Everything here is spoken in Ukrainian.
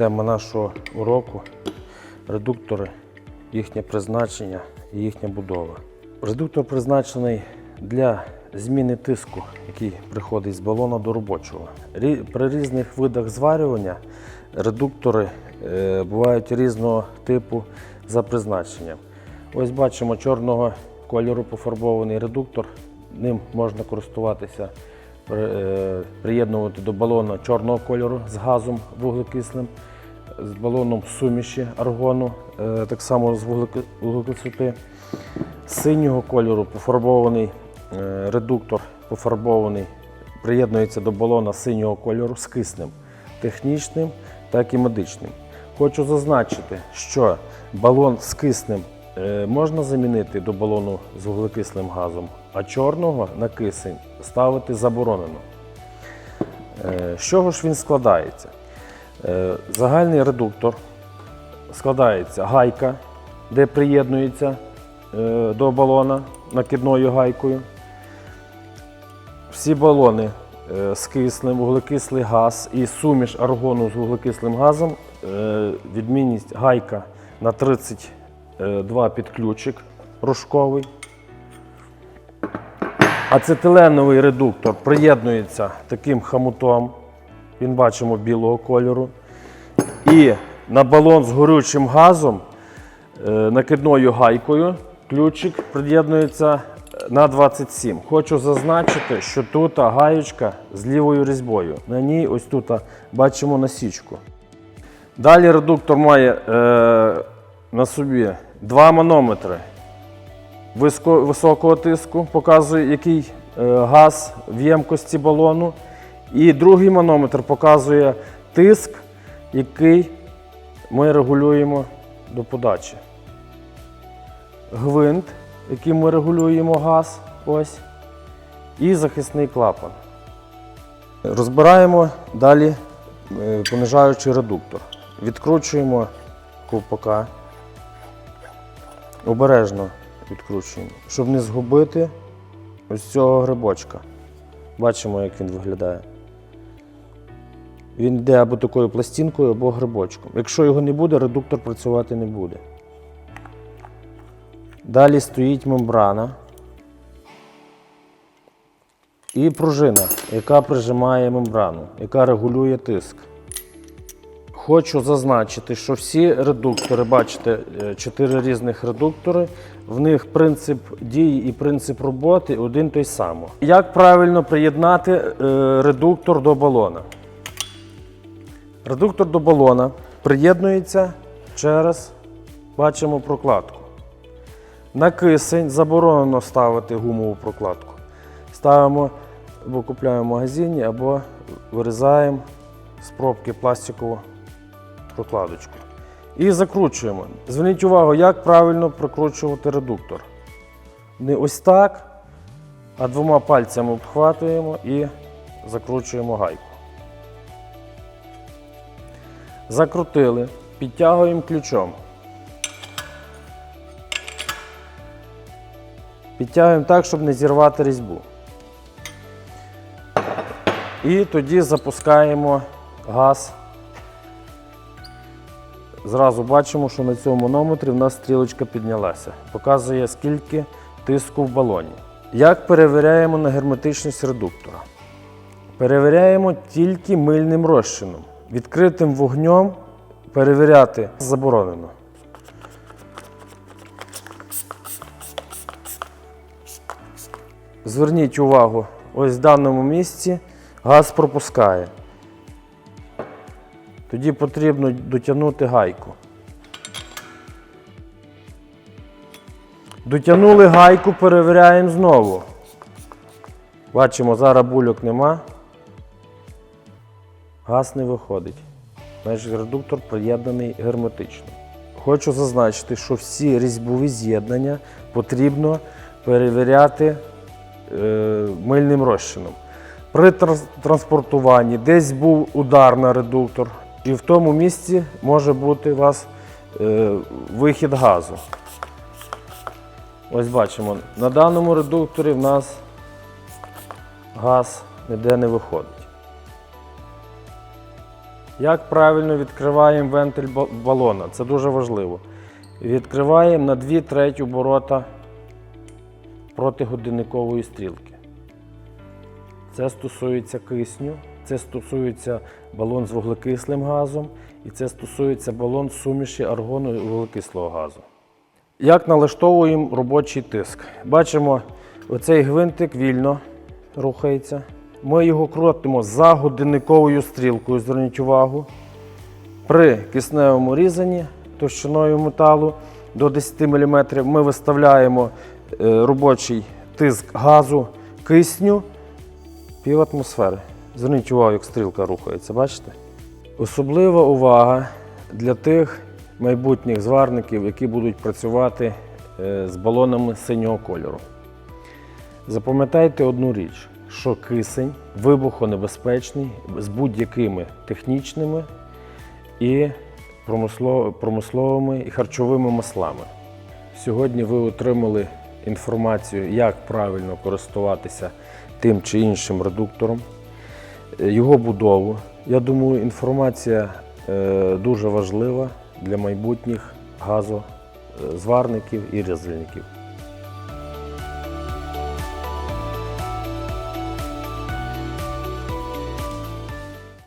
Тема нашого уроку редуктори, їхнє призначення і їхня будова. Редуктор призначений для зміни тиску, який приходить з балона до робочого. При різних видах зварювання редуктори е, бувають різного типу за призначенням. Ось бачимо чорного кольору пофарбований редуктор. Ним можна користуватися, е, приєднувати до балона чорного кольору з газом вуглекислим, з балоном суміші аргону, е, так само з вуглеки- вуглекислоти. Синього кольору пофарбований е, редуктор пофарбований, приєднується до балона синього кольору з киснем, технічним, так і медичним. Хочу зазначити, що балон з киснем е, можна замінити до балону з вуглекислим газом, а чорного на кисень ставити заборонено. З чого ж він складається? Е, Загальний редуктор складається гайка, де приєднується е, до балона накидною гайкою. Всі балони е, з киснем, вуглекислий газ і суміш аргону з вуглекислим газом. Відмінність гайка на 32 підключик рожковий. Ацетиленовий редуктор приєднується таким хамутом, він бачимо білого кольору. І на балон з горючим газом е, накидною гайкою ключик приєднується на 27. Хочу зазначити, що тут гаєчка з лівою різьбою. На ній ось тут бачимо насічку. Далі редуктор має е, на собі два манометри високого тиску, показує, який е, газ в ємкості балону. І другий манометр показує тиск, який ми регулюємо до подачі. Гвинт, яким ми регулюємо газ, ось, і захисний клапан. Розбираємо далі е, понижаючий редуктор. Відкручуємо ковпака. Обережно відкручуємо, щоб не згубити ось цього грибочка. Бачимо, як він виглядає. Він йде або такою пластинкою, або грибочком. Якщо його не буде, редуктор працювати не буде. Далі стоїть мембрана і пружина, яка прижимає мембрану, яка регулює тиск. Хочу зазначити, що всі редуктори, бачите, е, чотири різних редуктори, в них принцип дії і принцип роботи один той самий. Як правильно приєднати е, редуктор до балона? Редуктор до балона приєднується через, бачимо, прокладку. На кисень заборонено ставити гумову прокладку. Ставимо або купляємо в магазині, або вирізаємо з пробки пластикову прокладочку. І закручуємо. Зверніть увагу, як правильно прикручувати редуктор. Не ось так, а двома пальцями обхватуємо і закручуємо гайку. Закрутили, підтягуємо ключом. Підтягуємо так, щоб не зірвати різьбу. І тоді запускаємо газ. Зразу бачимо, що на цьому манометрі в нас стрілочка піднялася. Показує, скільки тиску в балоні. Як перевіряємо на герметичність редуктора? Перевіряємо тільки мильним розчином. Відкритим вогнем перевіряти заборонено. Зверніть увагу, ось в даному місці газ пропускає. Тоді потрібно дотягнути гайку. Дотягнули гайку, перевіряємо знову. Бачимо, зараз бульок нема. Газ не виходить. Значить, редуктор приєднаний герметично. Хочу зазначити, що всі різьбові з'єднання потрібно перевіряти е, мильним розчином. При транспортуванні десь був удар на редуктор, і в тому місці може бути у вас е, вихід газу. Ось бачимо, на даному редукторі в нас газ ніде не виходить. Як правильно відкриваємо вентиль балона? Це дуже важливо. Відкриваємо на 2 треті оборота проти годинникової стрілки. Це стосується кисню, це стосується балон з вуглекислим газом і це стосується балон з суміші аргону і вуглекислого газу. Як налаштовуємо робочий тиск? Бачимо, оцей гвинтик вільно рухається. Ми його крутимо за годинниковою стрілкою, зверніть увагу. При кисневому різанні товщиною металу до 10 мм ми виставляємо е, робочий тиск газу кисню пів атмосфери. Зверніть увагу, як стрілка рухається, бачите? Особлива увага для тих майбутніх зварників, які будуть працювати е, з балонами синього кольору. Запам'ятайте одну річ, що кисень вибухонебезпечний з будь-якими технічними і промисловими і харчовими маслами. Сьогодні ви отримали інформацію, як правильно користуватися тим чи іншим редуктором, е, його будову. Я думаю, інформація е, дуже важлива для майбутніх газозварників і різальників.